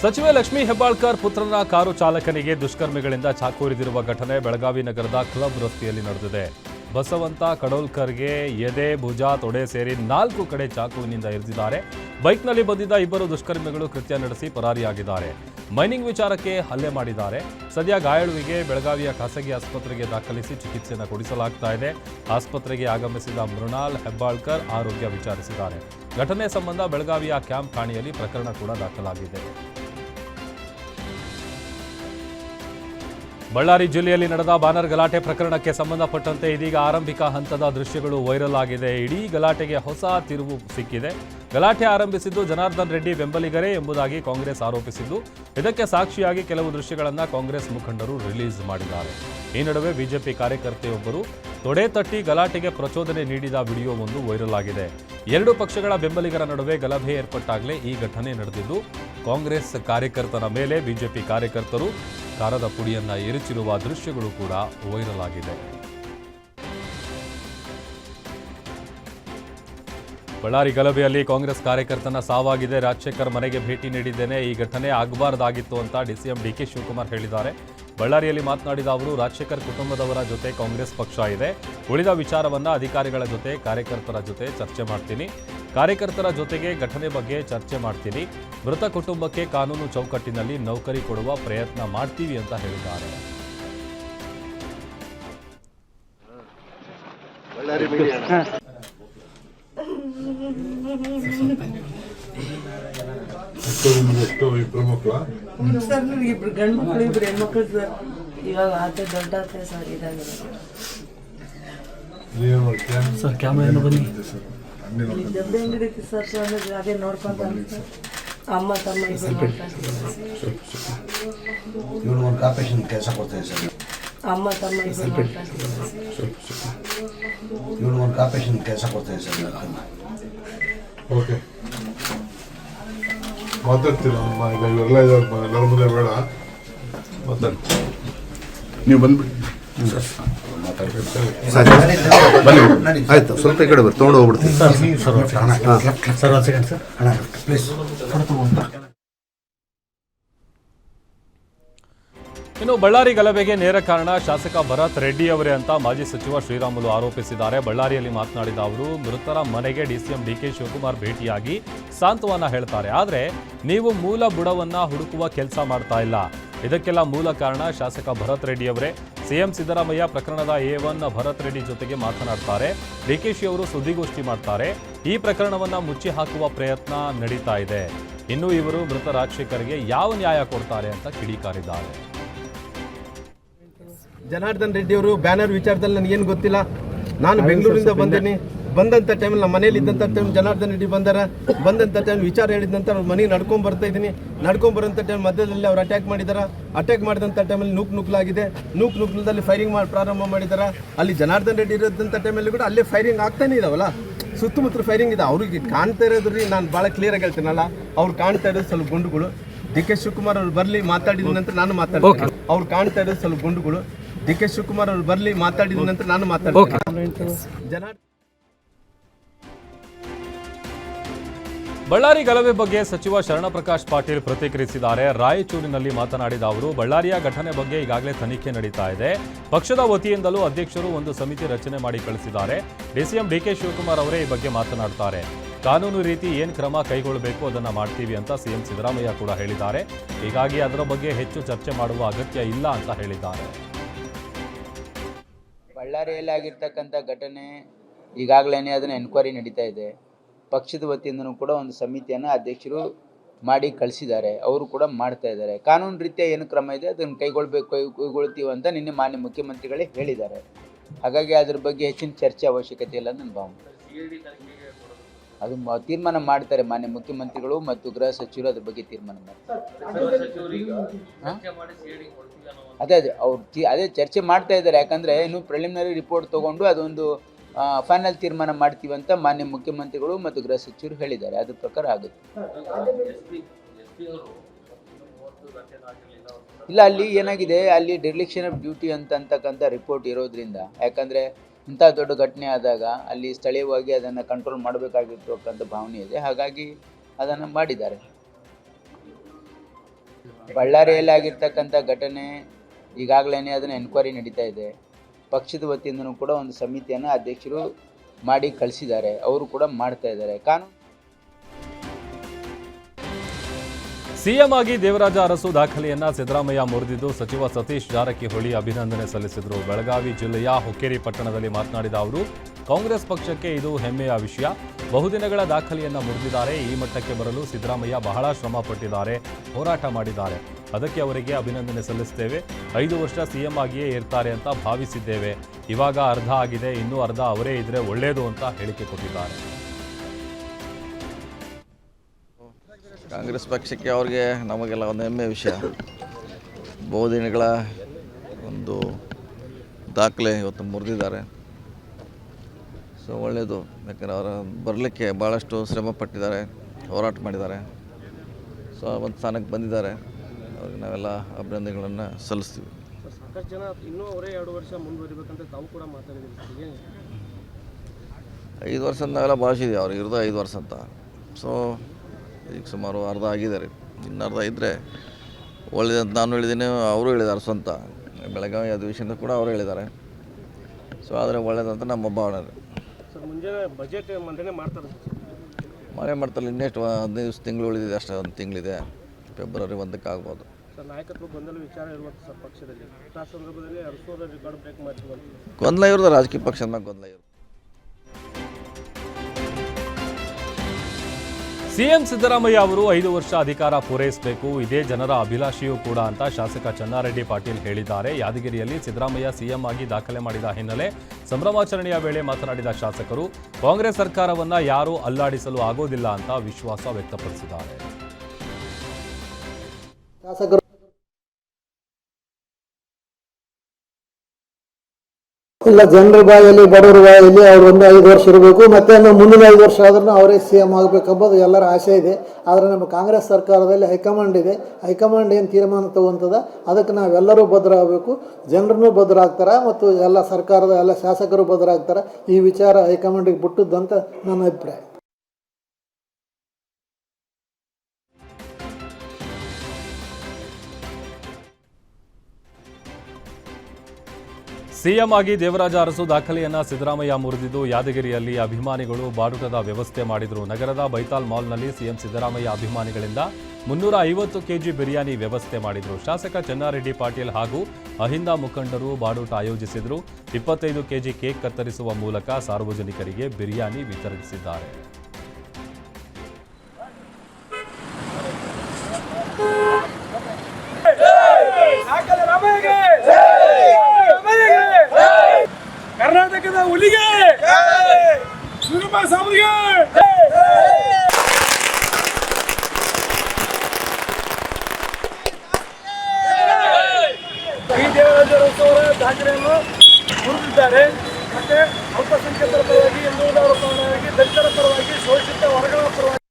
ಸಚಿವೆ ಲಕ್ಷ್ಮೀ ಹೆಬ್ಬಾಳ್ಕರ್ ಪುತ್ರನ ಕಾರು ಚಾಲಕನಿಗೆ ದುಷ್ಕರ್ಮಿಗಳಿಂದ ಚಾಕು ಇರಿದಿರುವ ಘಟನೆ ಬೆಳಗಾವಿ ನಗರದ ಕ್ಲಬ್ ರಸ್ತೆಯಲ್ಲಿ ನಡೆದಿದೆ. ಬಸವಂತ ಕಡೋಲ್ಕರ್ಗೆ ಎದೆ, ಭುಜ, ತೊಡೆ ಸೇರಿ ನಾಲ್ಕು ಕಡೆ ಚಾಕುವಿನಿಂದ ಇರಿದಿದ್ದಾರೆ. ಬೈಕ್ನಲ್ಲಿ ಬಂದಿದ್ದ ಇಬ್ಬರು ದುಷ್ಕರ್ಮಿಗಳು ಕೃತ್ಯ ನಡೆಸಿ ಪರಾರಿಯಾಗಿದ್ದಾರೆ. ಮೈನಿಂಗ್ ವಿಚಾರಕ್ಕೆ ಹಲ್ಲೆ ಮಾಡಿದ್ದಾರೆ. ಸದ್ಯ ಗಾಯಾಳುವಿಗೆ ಬೆಳಗಾವಿಯ ಖಾಸಗಿ ಆಸ್ಪತ್ರೆಗೆ ದಾಖಲಿಸಿ ಚಿಕಿತ್ಸೆಯನ್ನು ಕೊಡಿಸಲಾಗ್ತಾ ಇದೆ. ಆಸ್ಪತ್ರೆಗೆ ಆಗಮಿಸಿದ ಮೃಣಾಲ್ ಹೆಬ್ಬಾಳ್ಕರ್ ಆರೋಗ್ಯ ವಿಚಾರಿಸಿದ್ದಾರೆ. ಘಟನೆ ಸಂಬಂಧ ಬೆಳಗಾವಿಯ ಕ್ಯಾಂಪ್ ಠಾಣೆಯಲ್ಲಿ ಪ್ರಕರಣ ಕೂಡ ದಾಖಲಾಗಿದೆ. ಬಳ್ಳಾರಿ ಜಿಲ್ಲೆಯಲ್ಲಿ ನಡೆದ ಬ್ಯಾನರ್ ಗಲಾಟೆ ಪ್ರಕರಣಕ್ಕೆ ಸಂಬಂಧಪಟ್ಟಂತೆ ಇದೀಗ ಆರಂಭಿಕ ಹಂತದ ದೃಶ್ಯಗಳು ವೈರಲ್ ಆಗಿದೆ. ಇಡೀ ಗಲಾಟೆಗೆ ಹೊಸ ತಿರುವು ಸಿಕ್ಕಿದೆ. ಗಲಾಟೆ ಆರಂಭಿಸಿದ್ದು ಜನಾರ್ದನ್ ರೆಡ್ಡಿ ಬೆಂಬಲಿಗರೇ ಎಂಬುದಾಗಿ ಕಾಂಗ್ರೆಸ್ ಆರೋಪಿಸಿದ್ದು. ಇದಕ್ಕೆ ಸಾಕ್ಷಿಯಾಗಿ ಕೆಲವು ದೃಶ್ಯಗಳನ್ನು ಕಾಂಗ್ರೆಸ್ ಮುಖಂಡರು ರಿಲೀಸ್ ಮಾಡಿದ್ದಾರೆ. ಈ ನಡುವೆ ಬಿಜೆಪಿ ಕಾರ್ಯಕರ್ತೆಯೊಬ್ಬರು ತೊಡೆ ತಟ್ಟಿ ಗಲಾಟೆಗೆ ಪ್ರಚೋದನೆ ನೀಡಿದ ವಿಡಿಯೋವೊಂದು ವೈರಲ್ ಆಗಿದೆ. ಎರಡು ಪಕ್ಷಗಳ ಬೆಂಬಲಿಗರ ನಡುವೆ ಗಲಭೆ ಏರ್ಪಟ್ಟಾಗಲೇ ಈ ಘಟನೆ ನಡೆದಿದ್ದು, ಕಾಂಗ್ರೆಸ್ ಕಾರ್ಯಕರ್ತನ ಮೇಲೆ ಬಿಜೆಪಿ ಕಾರ್ಯಕರ್ತರು ಖಾರದ ಪುಡಿಯನ್ನ ಎರಚಿರುವ ದೃಶ್ಯಗಳು ಕೂಡ ವೈರಲ್ ಆಗಿದೆ ಬಳ್ಳಾರಿ ಗಲಭೆಯಲ್ಲಿ ಕಾಂಗ್ರೆಸ್ ಕಾರ್ಯಕರ್ತನ ಸಾವಾಗಿದೆ. ರಾಜಶೇಖರ್ ಮನೆಗೆ ಭೇಟಿ ನೀಡಿದ್ದೇನೆ. ಈ ಘಟನೆ ಆಗಬಾರ್ದಾಗಿತ್ತು ಅಂತ ಡಿಸಿಎಂ ಡಿಕೆ ಶಿವಕುಮಾರ್ ಹೇಳಿದ್ದಾರೆ. ಬಳ್ಳಾರಿಯಲ್ಲಿ ಮಾತನಾಡಿದ ಅವರು, ರಾಜಶೇಖರ್ ಕುಟುಂಬದವರ ಜೊತೆ ಕಾಂಗ್ರೆಸ್ ಪಕ್ಷ ಇದೆ. ಉಳಿದ ವಿಚಾರವನ್ನ ಅಧಿಕಾರಿಗಳ ಜೊತೆ, ಕಾರ್ಯಕರ್ತರ ಜೊತೆ ಚರ್ಚೆ ಮಾಡ್ತೀನಿ. ಕಾರ್ಯಕರ್ತರ ಜೊತೆಗೆ ಘಟನೆ ಬಗ್ಗೆ ಚರ್ಚೆ ಮಾಡ್ತೀನಿ. ಮೃತ ಕುಟುಂಬಕ್ಕೆ ಕಾನೂನು ಚೌಕಟ್ಟಿನಲ್ಲಿ ನೌಕರಿ ಕೊಡುವ ಪ್ರಯತ್ನ ಮಾಡ್ತೀವಿ ಅಂತ ಹೇಳಿದ್ದಾರೆ. ಎಷ್ಟು ಮಕ್ಕಳ ಸರ್ ನನಗೆ ಇಬ್ರು ಗಂಡು ಮಕ್ಕಳು ಇಬ್ರು ಹೆಣ್ಮಕ್ಳು ಸರ್. ಇವಾಗ ಆತ ದೊಡ್ಡ ಆತ ಸರ್ ಇದಾಗಿದೆ ಸರ್ ಕ್ಯಾಮ್ರಾ ಬನ್ನಿ. ಇಲ್ಲಿ ಡಬ್ಬೆ ಅಂಗಡಿ ಸರ್ ಸೊ ಅಂದ್ರೆ ಅದೇ ನೋಡ್ಕೊಂತ ಸರ್. ಅಮ್ಮ ತಮ್ಮ ಇವರು ಒಂದು ಕಾರ್ಪೊರೇಷನ್ ಕೆಲಸ ಕೊಡ್ತಾರೆ ಸರ್. ಅಮ್ಮ ತಮ್ಮ ಮಾಡ್ತಾರೆ ಒಂದು ಕೆಲಸ ಕೊಡ್ತಾರೆ ಸರ್ ಓಕೆ. ಮಾತಾಡ್ತೀರ ಅಮ್ಮ? ಈಗ ಇವೆಲ್ಲ ಇದಾವೆ ಎಲ್ಲರ ಮುಂದೆ ಬೇಡ. ಮಾತಾಡಿ ನೀವು ಬಂದ್ಬಿಡಿ. ನಡಿ ಆಯ್ತು ಸ್ವಲ್ಪ ಈ ಕಡೆ ಹೋಗ್ಬಿಡ್ತೀನಿ ಸರ್ ಸರ್ ಸರ್ ಇನ್ನು ಬಳ್ಳಾರಿ ಗಲಭೆಗೆ ನೇರ ಕಾರಣ ಶಾಸಕ ಭರತ್ ರೆಡ್ಡಿ ಅವರೇ ಅಂತ ಮಾಜಿ ಸಚಿವ ಶ್ರೀರಾಮುಲು ಆರೋಪಿಸಿದ್ದಾರೆ. ಬಳ್ಳಾರಿಯಲ್ಲಿ ಮಾತನಾಡಿದ ಅವರು, ಮೃತರ ಮನೆಗೆ ಡಿಸಿಎಂ ಡಿಕೆ ಶಿವಕುಮಾರ್ ಭೇಟಿಯಾಗಿ ಸಾಂತ್ವನ ಹೇಳ್ತಾರೆ. ಆದರೆ ನೀವು ಮೂಲ ಬುಡವನ್ನ ಹುಡುಕುವ ಕೆಲಸ ಮಾಡ್ತಾ ಇಲ್ಲ. ಇದಕ್ಕೆಲ್ಲ ಮೂಲ ಕಾರಣ ಶಾಸಕ ಭರತ್ ರೆಡ್ಡಿ ಅವರೇ. ಸಿಎಂ ಸಿದ್ದರಾಮಯ್ಯ ಪ್ರಕರಣದ ಎ ಒನ್ ಭರತ್ ರೆಡ್ಡಿ ಜೊತೆಗೆ ಮಾತನಾಡ್ತಾರೆ. ಡಿಕೆಶಿ ಅವರು ಸುದ್ದಿಗೋಷ್ಠಿ ಮಾಡ್ತಾರೆ. ಈ ಪ್ರಕರಣವನ್ನು ಮುಚ್ಚಿ ಹಾಕುವ ಪ್ರಯತ್ನ ನಡೀತಾ ಇದೆ. ಇನ್ನು ಇವರು ಮೃತ ರಾಜಶೇಖರ್ಗೆ ಯಾವ ನ್ಯಾಯ ಕೊಡ್ತಾರೆ ಅಂತ ಕಿಡಿಕಾರಿದ್ದಾರೆ. ಜನಾರ್ದನ್ ರೆಡ್ಡಿ ಅವರು ಬ್ಯಾನರ್ ವಿಚಾರದಲ್ಲಿ ನನಗೇನು ಗೊತ್ತಿಲ್ಲ. ನಾನು ಬೆಂಗಳೂರಿಂದ ಬಂದೀನಿ. ಬಂದಂಥ ಟೈಮಲ್ಲಿ ನಮ್ಮ ಮನೇಲಿ ಇದ್ದಂಥ ಟೈಮ್ ಜನಾರ್ದನ್ ರೆಡ್ಡಿ ಬಂದಾರ. ಬಂದಂಥ ಟೈಮ್ ವಿಚಾರ ಹೇಳಿದಂಥ ಅವ್ರ ಮನೆಗೆ ನಡ್ಕೊಂಡ್ ಬರ್ತಾ ಇದ್ದೀನಿ. ನಡ್ಕೊಂಡ್ ಬರೋಂಥ ಟೈಮ್ ಮಧ್ಯದಲ್ಲಿ ಅವ್ರು ಅಟ್ಯಾಕ್ ಮಾಡಿದಾರ. ಅಟ್ಯಾಕ್ ಮಾಡಿದಂಥ ಟೈಮಲ್ಲಿ ನೂಕ್ ನುಕ್ಲಾಗಿದೆ. ನೂಕ್ ನುಕ್ಲದಲ್ಲಿ ಫೈರಿಂಗ್ ಮಾಡಿ ಪ್ರಾರಂಭ ಮಾಡಿದಾರ. ಅಲ್ಲಿ ಜನಾರ್ದನ್ ರೆಡ್ಡಿ ಇರೋದಂಥ ಟೈಮಲ್ಲಿ ಕೂಡ ಅಲ್ಲೇ ಫೈರಿಂಗ್ ಆಗ್ತಾನೆ ಇದಾವಲ್ಲ. ಸುತ್ತಮುತ್ತ ಫೈರಿಂಗ್ ಇದೆ. ಅವ್ರಿಗೆ ಕಾಣ್ತಾ ಇರೋದ್ರಿ ನಾನು ಭಾಳ ಕ್ಲಿಯರ್ ಆಗಿ ಹೇಳ್ತೀನಲ್ಲ. ಅವ್ರು ಕಾಣ್ತಾ ಇರೋದು ಸ್ವಲ್ಪ ಗುಂಡುಗಳು. ಡಿ ಕೆ ಶಿವಕುಮಾರ್ ಅವ್ರು ಬರಲಿ ಮಾತಾಡಿದ ನಂತರ ನಾನು ಮಾತಾಡ್ತೀನಿ. ಅವ್ರು ಕಾಣ್ತಾ ಇರೋದು ಸ್ವಲ್ಪ ಗುಂಡುಗಳು. ಡಿ ಕೆ ಶಿವಕುಮಾರ್ ಅವ್ರು ಬರಲಿ ಮಾತಾಡಿದ ನಂತರ ನಾನು ಮಾತಾಡ್ತೀನಿ. ಜನಾರ್ದನ್ ಬಳ್ಳಾರಿ ಗಲಭೆ ಬಗ್ಗೆ ಸಚಿವ ಶರಣಪ್ರಕಾಶ್ ಪಾಟೀಲ್ ಪ್ರತಿಕ್ರಿಯಿಸಿದ್ದಾರೆ. ರಾಯಚೂರಿನಲ್ಲಿ ಮಾತನಾಡಿದ ಅವರು, ಬಳ್ಳಾರಿಯ ಘಟನೆ ಬಗ್ಗೆ ಈಗಾಗಲೇ ತನಿಖೆ ನಡೀತಾ ಇದೆ. ಪಕ್ಷದ ವತಿಯಿಂದಲೂ ಅಧ್ಯಕ್ಷರು ಒಂದು ಸಮಿತಿ ರಚನೆ ಮಾಡಿ ಕಳಿಸಿದ್ದಾರೆ. ಡಿಸಿಎಂ ಡಿಕೆ ಶಿವಕುಮಾರ್ ಅವರೇ ಈ ಬಗ್ಗೆ ಮಾತನಾಡ್ತಾರೆ. ಕಾನೂನು ರೀತಿ ಏನು ಕ್ರಮ ಕೈಗೊಳ್ಳಬೇಕು ಅದನ್ನು ಮಾಡ್ತೀವಿ ಅಂತ ಸಿಎಂ ಸಿದ್ದರಾಮಯ್ಯ ಕೂಡ ಹೇಳಿದ್ದಾರೆ. ಹೀಗಾಗಿ ಅದರ ಬಗ್ಗೆ ಹೆಚ್ಚು ಚರ್ಚೆ ಮಾಡುವ ಅಗತ್ಯ ಇಲ್ಲ ಅಂತ ಹೇಳಿದ್ದಾರೆ. ಬಳ್ಳಾರಿಯಲ್ಲಿ ಆಗಿರ್ತಕ್ಕಂಥ ಘಟನೆ ಈಗಾಗಲೇ ಅದನ್ನು ಎನ್ಕ್ವೈರಿ ನಡೀತಾ ಇದೆ. ಪಕ್ಷದ ವತಿಯಿಂದನೂ ಕೂಡ ಒಂದು ಸಮಿತಿಯನ್ನು ಅಧ್ಯಕ್ಷರು ಮಾಡಿ ಕಳಿಸಿದ್ದಾರೆ. ಅವರು ಕೂಡ ಮಾಡ್ತಾ ಇದ್ದಾರೆ. ಕಾನೂನು ರೀತಿಯ ಏನು ಕ್ರಮ ಇದೆ ಅದನ್ನು ಕೈಗೊಳ್ಬೇಕು ಕೈ ಕೈಗೊಳ್ತೀವಿ ಅಂತ ನಿನ್ನೆ ಮಾನ್ಯ ಮುಖ್ಯಮಂತ್ರಿಗಳೇ ಹೇಳಿದ್ದಾರೆ. ಹಾಗಾಗಿ ಅದ್ರ ಬಗ್ಗೆ ಹೆಚ್ಚಿನ ಚರ್ಚೆ ಅವಶ್ಯಕತೆ ಇಲ್ಲ ನನ್ನ ಭಾವನೆ. ಅದು ಮ- ತೀರ್ಮಾನ ಮಾಡ್ತಾರೆ ಮಾನ್ಯ ಮುಖ್ಯಮಂತ್ರಿಗಳು ಮತ್ತು ಗೃಹ ಸಚಿವರು ಅದ್ರ ಬಗ್ಗೆ ತೀರ್ಮಾನ ಮಾಡ್ತಾರೆ? ಅದೇ ಅದೇ ಅವ್ರು ಅದೇ ಚರ್ಚೆ ಮಾಡ್ತಾ ಇದ್ದಾರೆ. ಯಾಕಂದ್ರೆ ಇನ್ನು ಪ್ರಿಲಿಮಿನರಿ ರಿಪೋರ್ಟ್ ತಗೊಂಡು ಅದೊಂದು ಫೈನಲ್ ತೀರ್ಮಾನ ಮಾಡ್ತೀವಿ ಅಂತ ಮಾನ್ಯ ಮುಖ್ಯಮಂತ್ರಿಗಳು ಮತ್ತು ಗೃಹ ಸಚಿವರು ಹೇಳಿದ್ದಾರೆ. ಅದ್ರ ಪ್ರಕಾರ ಆಗುತ್ತೆ. ಇಲ್ಲ, ಅಲ್ಲಿ ಏನಾಗಿದೆ? ಅಲ್ಲಿ ಡಿರ್ಲಿಕ್ಷನ್ ಆಫ್ ಡ್ಯೂಟಿ ಅಂತ ಅಂತಕ್ಕಂಥ ರಿಪೋರ್ಟ್ ಇರೋದ್ರಿಂದ. ಯಾಕಂದ್ರೆ ಇಂಥ ದೊಡ್ಡ ಘಟನೆ ಆದಾಗ ಅಲ್ಲಿ ಸ್ಥಳೀಯವಾಗಿ ಅದನ್ನು ಕಂಟ್ರೋಲ್ ಮಾಡಬೇಕಾಗಿರ್ತಕ್ಕಂಥ ಭಾವನೆ ಇದೆ. ಹಾಗಾಗಿ ಅದನ್ನು ಮಾಡಿದ್ದಾರೆ. ಬಳ್ಳಾರಿಯಲ್ಲಿ ಆಗಿರ್ತಕ್ಕಂಥ ಘಟನೆ ಈಗಾಗಲೇ ಅದನ್ನು ಎನ್ಕ್ವೈರಿ ನಡೀತಾ ಇದೆ. ಪಕ್ಷದ ವತಿಯಿಂದನೂ ಕೂಡ ಒಂದು ಸಮಿತಿಯನ್ನು ಅಧ್ಯಕ್ಷರು ಮಾಡಿ ಕಳಿಸಿದ್ದಾರೆ. ಅವರು ಕೂಡ ಮಾಡ್ತಾ ಇದ್ದಾರೆ. ಕಾನೂನು ಸಿಎಂ ಆಗಿ ದೇವರಾಜ ಅರಸು ದಾಖಲೆಯನ್ನ ಸಿದ್ದರಾಮಯ್ಯ ಮುರಿದಿದ್ದು, ಸಚಿವ ಸತೀಶ್ ಜಾರಕಿಹೊಳಿ ಅಭಿನಂದನೆ ಸಲ್ಲಿಸಿದರು. ಬೆಳಗಾವಿ ಜಿಲ್ಲೆಯ ಹುಕ್ಕೇರಿ ಪಟ್ಟಣದಲ್ಲಿ ಮಾತನಾಡಿದ ಅವರು, ಕಾಂಗ್ರೆಸ್ ಪಕ್ಷಕ್ಕೆ ಇದು ಹೆಮ್ಮೆಯ ವಿಷಯ. ಬಹುದಿನಗಳ ದಾಖಲೆಯನ್ನ ಮುರಿದಿದ್ದಾರೆ. ಈ ಮಟ್ಟಕ್ಕೆ ಬರಲು ಸಿದ್ದರಾಮಯ್ಯ ಬಹಳ ಶ್ರಮ ಪಟ್ಟಿದ್ದಾರೆ, ಹೋರಾಟ ಮಾಡಿದ್ದಾರೆ. ಅದಕ್ಕೆ ಅವರಿಗೆ ಅಭಿನಂದನೆ ಸಲ್ಲಿಸುತ್ತೇವೆ ಐದು ವರ್ಷ ಸಿಎಂ ಆಗಿಯೇ ಇರ್ತಾರೆ ಅಂತ ಭಾವಿಸಿದ್ದೇವೆ. ಇವಾಗ ಅರ್ಧ ಆಗಿದೆ. ಇನ್ನೂ ಅರ್ಧ ಅವರೇ ಇದ್ರೆ ಒಳ್ಳೆಯದು ಅಂತ ಹೇಳಿಕೆ ಕೊಟ್ಟಿದ್ದಾರೆ. ಕಾಂಗ್ರೆಸ್ ಪಕ್ಷಕ್ಕೆ ಅವ್ರಿಗೆ ನಮಗೆಲ್ಲ ಒಂದು ಹೆಮ್ಮೆ ವಿಷಯ. ಬಹುದಿನಗಳ ಒಂದು ದಾಖಲೆ ಇವತ್ತು ಮುರಿದಿದ್ದಾರೆ. ಸೊ ಒಳ್ಳೆಯದು ಯಾಕಂದರೆ ಅವರು ಬರಲಿಕ್ಕೆ ಭಾಳಷ್ಟು ಶ್ರಮ ಪಟ್ಟಿದ್ದಾರೆ ಹೋರಾಟ ಮಾಡಿದ್ದಾರೆ. ಸೊ ಒಂದು ಸ್ಥಾನಕ್ಕೆ ಬಂದಿದ್ದಾರೆ. ಅವ್ರಿಗೆ ನಾವೆಲ್ಲ ಅಭಿನಂದನೆಗಳನ್ನು ಸಲ್ಲಿಸ್ತೀವಿ. ಸಾಕಷ್ಟು ಜನ ಇನ್ನೂ ಅವರೇ ಎರಡು ವರ್ಷ ಮುಂದುವರಿಬೇಕಂತ ತಾವು ಕೂಡ ಮಾತಾಡಿದ್ದೀರಿ. ಏನು ಐದು ವರ್ಷ ಅಂತ ನಾವೆಲ್ಲ ಭಾವಿಸಿದ್ವಿ ಅವ್ರಿಗೆ ಇರೋದು ಐದು ವರ್ಷ ಅಂತ. ಸೊ ಈಗ ಸುಮಾರು ಅರ್ಧ ಆಗಿದ್ದಾರೆ ಇನ್ನು ಅರ್ಧ ಇದ್ದರೆ ಒಳ್ಳೆಯದಂತ ನಾನು ಹೇಳಿದ್ದೀನಿ ಅವರು ಹೇಳಿದ್ದಾರೆ ಸ್ವಂತ. ಬೆಳಗಾವಿ ಅಧಿವೇಶನದ ಕೂಡ ಅವರು ಹೇಳಿದ್ದಾರೆ. ಸೊ ಆದರೆ ಒಳ್ಳೆಯದಂತ ನಮ್ಮ ಭಾವನೆ ಸರ್ ಮುಂಜಾನೆ ಬಜೆಟ್ ಮಂಡನೆ ಮಾಡ್ತಾರೆ ಇನ್ನೆಷ್ಟು ಹದಿನೈದು ದಿವಸ ತಿಂಗಳು ಉಳಿದಿದೆ ಅಷ್ಟೇ ಒಂದು ತಿಂಗಳಿದೆ. ಫೆಬ್ರವರಿ ಒಂದಕ್ಕೆ ಆಗ್ಬೋದು. ನಾಯಕತ್ವ ಗೊಂದಲ ವಿಚಾರ ಇರುವಂಥ ಸರ್ ಪಕ್ಷದಲ್ಲಿ. ಆ ಸಂದರ್ಭದಲ್ಲಿ ಅರಸೋರ ರೆಕಾರ್ಡ್ ಬ್ರೇಕ್ ಮಾಡಿರುವಂಥ ಗೊಂದಲ ಇರೋದು ರಾಜಕೀಯ ಪಕ್ಷದ ಗೊಂದಲ ಇರೋದು ಸಿಎಂ ಸಿದ್ದರಾಮಯ್ಯ ಅವರು ಐದು ವರ್ಷ ಅಧಿಕಾರ ಪೂರೈಸಬೇಕು, ಇದೇ ಜನರ ಅಭಿಲಾಷೆಯೂ ಕೂಡ ಅಂತ ಶಾಸಕ ಚನ್ನಾರೆಡ್ಡಿ ಪಾಟೀಲ್ ಹೇಳಿದ್ದಾರೆ. ಯಾದಗಿರಿಯಲ್ಲಿ ಸಿದ್ದರಾಮಯ್ಯ ಸಿಎಂ ಆಗಿ ದಾಖಲೆ ಮಾಡಿದ ಹಿನ್ನೆಲೆ ಸಂಭ್ರಮಾಚರಣೆಯ ವೇಳೆ ಮಾತನಾಡಿದ ಶಾಸಕರು, ಕಾಂಗ್ರೆಸ್ ಸರ್ಕಾರವನ್ನ ಯಾರೂ ಅಲ್ಲಾಡಿಸಲು ಆಗೋದಿಲ್ಲ ಅಂತ ವಿಶ್ವಾಸ ವ್ಯಕ್ತಪಡಿಸಿದ್ದಾರೆ ಶಾಸಕರು ಇಲ್ಲ, ಜನರ ಬಾಯಲ್ಲಿ, ಬಡವರ ಬಾಯಲ್ಲಿ ಅವ್ರು ಒಂದು ಐದು ವರ್ಷ ಇರಬೇಕು, ಮತ್ತೆ ಮುಂದಿನ ಐದು ವರ್ಷ ಆದ್ರೂ ಅವರೇ ಸಿ ಎಂ ಆಗಬೇಕೆಂಬುದು ಎಲ್ಲರ ಆಸೆ ಇದೆ. ಆದರೆ ನಮ್ಮ ಕಾಂಗ್ರೆಸ್ ಸರ್ಕಾರದಲ್ಲಿ ಹೈಕಮಾಂಡ್ ಇದೆ. ಹೈಕಮಾಂಡ್ ಏನು ತೀರ್ಮಾನ ತಗೊಂತದ? ಅದಕ್ಕೆ ನಾವೆಲ್ಲರೂ ಭದ್ರ ಆಗಬೇಕು ಜನರನ್ನು ಭದ್ರ ಆಗ್ತಾರೆ ಮತ್ತು ಎಲ್ಲ ಸರ್ಕಾರದ ಎಲ್ಲ ಶಾಸಕರು ಭದ್ರ ಆಗ್ತಾರೆ ಈ ವಿಚಾರ ಹೈಕಮಾಂಡಿಗೆ ಬಿಟ್ಟದ್ದಂತ ನನ್ನ ಅಭಿಪ್ರಾಯ. ಸಿಎಂ ಆಗಿ ದೇವರಾಜ ಅರಸು ದಾಖಲೆಯನ್ನ ಸಿದ್ದರಾಮಯ್ಯ ಮುರಿದಿದ್ದು, ಯಾದಗಿರಿಯಲ್ಲಿ ಅಭಿಮಾನಿಗಳು ಬಾಡುಟದ ವ್ಯವಸ್ಥೆ ಮಾಡಿದರು. ನಗರದ ಬೈತಾಲ್ ಮಾಲ್ನಲ್ಲಿ ಸಿಎಂ ಸಿದ್ದರಾಮಯ್ಯ ಅಭಿಮಾನಿಗಳಿಂದ ಮುನ್ನೂರ ಐವತ್ತು ಕೆಜಿ ಬಿರಿಯಾನಿ ವ್ಯವಸ್ಥೆ ಮಾಡಿದರು. ಶಾಸಕ ಚೆನ್ನಾರೆಡ್ಡಿ ಪಾಟೀಲ್ ಹಾಗೂ ಅಹಿಂದ ಮುಖಂಡರು ಬಾಡೂಟ ಆಯೋಜಿಸಿದರು. ಇಪ್ಪತ್ತೈದು ಕೆಜಿ ಕೇಕ್ ಕತ್ತರಿಸುವ ಮೂಲಕ ಸಾರ್ವಜನಿಕರಿಗೆ ಬಿರಿಯಾನಿ ವಿತರಿಸಿದ್ದಾರೆ. ಕರ್ನಾಟಕದ ಹುಲಿಗೆ! ಸುರುಮ ಸಾಮ್ರಿಗೆ ಈ ದಾಖಲೆಯನ್ನು ಮುರಿದಿದ್ದಾರೆ ಮತ್ತೆ ಅಲ್ಪಸಂಖ್ಯಾತರ ಪರವಾಗಿ, ಹಿಂದುಳಿದವರ ಪರವಾಗಿ, ದಲಿತರ ಪರವಾಗಿ, ಶೋಷಿತ ವರ್ಗಗಳ ಪರವಾಗಿ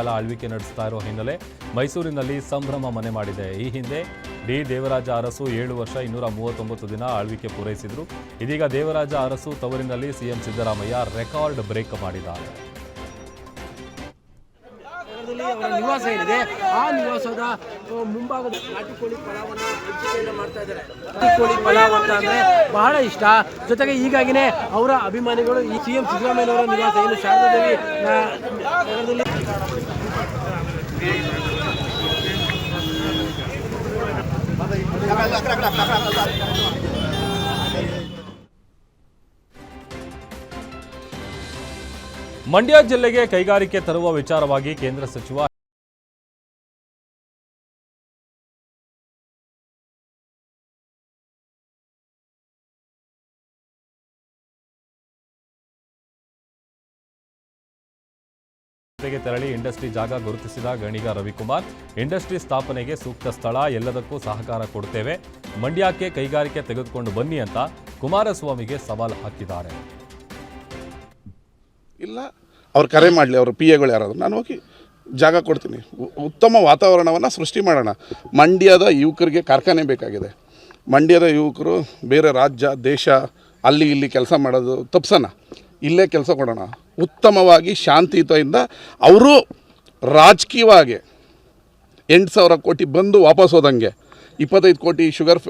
ಕಾಲ ಆಳ್ವಿಕೆ ನಡೆಸ್ತಾ ಇರೋ ಹಿನ್ನೆಲೆ ಮೈಸೂರಿನಲ್ಲಿ ಸಂಭ್ರಮ ಮನೆ ಮಾಡಿದೆ. ಈ ಹಿಂದೆ ಡಿ. ದೇವರಾಜ ಅರಸು ಏಳು ವರ್ಷ ಇನ್ನೂರ ಮೂವತ್ತೊಂಬತ್ತು ದಿನ ಆಳ್ವಿಕೆ ಪೂರೈಸಿದ್ರು. ಇದೀಗ ದೇವರಾಜ ಅರಸು ತವರಿನಲ್ಲಿ ಸಿಎಂ ಸಿದ್ದರಾಮಯ್ಯ ರೆಕಾರ್ಡ್ ಬ್ರೇಕ್ ಮಾಡಿದ್ದಾರೆ. ಅವರ ನಿವಾಸ ಏನಿದೆ, ಆ ನಿವಾಸದ ಮುಂಭಾಗದ ನಾಟಿ ಕೋಳಿ ಪಲಾವನ್ನ ಹಂಚಿಕೆಯನ್ನ ಮಾಡ್ತಾ ಇದ್ದಾರೆ. ನಾಟಿ ಕೋಳಿ ಪಲಾವ್ ಅಂತ ಅಂದ್ರೆ ಬಹಳ ಇಷ್ಟ. ಜೊತೆಗೆ ಈಗಾಗಿನೇ ಅವರ ಅಭಿಮಾನಿಗಳು ಈ ಸಿಎಂ ಸಿದ್ದರಾಮಯ್ಯ ಅವರ ನಿವಾಸ ಏನು ಶಾರದಾ ದೇವಿ ಮಂಡ್ಯ ಜಿಲ್ಲೆಗೆ ಕೈಗಾರಿಕೆ ತರುವ ವಿಚಾರವಾಗಿ ಕೇಂದ್ರ ಸಚಿವ ಜೊತೆಗೆ ತೆರಳಿ ಇಂಡಸ್ಟ್ರಿ ಜಾಗ ಗುರುತಿಸಿದ ಗಣಿಗ ರವಿಕುಮಾರ್. ಇಂಡಸ್ಟ್ರಿ ಸ್ಥಾಪನೆಗೆ ಸೂಕ್ತ ಸ್ಥಳ, ಎಲ್ಲದಕ್ಕೂ ಸಹಕಾರ ಕೊಡುತ್ತೇವೆ ಮಂಡ್ಯಕ್ಕೆ ಕೈಗಾರಿಕೆ ತೆಗೆದುಕೊಂಡು ಬನ್ನಿ ಅಂತ ಕುಮಾರಸ್ವಾಮಿಗೆ ಸವಾಲು ಹಾಕಿದ್ದಾರೆ. ಇಲ್ಲ, ಅವ್ರು ಕರೆ ಮಾಡಲಿ, ಅವರು ಪಿ ಎಗಳು ಯಾರಾದರೂ. ನಾನು ಹೋಗಿ ಜಾಗ ಕೊಡ್ತೀನಿ. ಉತ್ತಮ ವಾತಾವರಣವನ್ನು ಸೃಷ್ಟಿ ಮಾಡೋಣ. ಮಂಡ್ಯದ ಯುವಕರಿಗೆ ಕಾರ್ಖಾನೆ ಬೇಕಾಗಿದೆ. ಮಂಡ್ಯದ ಯುವಕರು ಬೇರೆ ರಾಜ್ಯ, ದೇಶ, ಅಲ್ಲಿ ಇಲ್ಲಿ ಕೆಲಸ ಮಾಡೋದು ತಪ್ಸೋಣ. ಇಲ್ಲೇ ಕೆಲಸ ಕೊಡೋಣ. ಉತ್ತಮವಾಗಿ ಶಾಂತಿಯುತದಿಂದ ಅವರು ರಾಜಕೀಯವಾಗಿ ಎಂಟು ಸಾವಿರ ಕೋಟಿ ಬಂದು ವಾಪಸ್ ಹೋದಂಗೆ, ಇಪ್ಪತ್ತೈದು ಕೋಟಿ ಶುಗರ್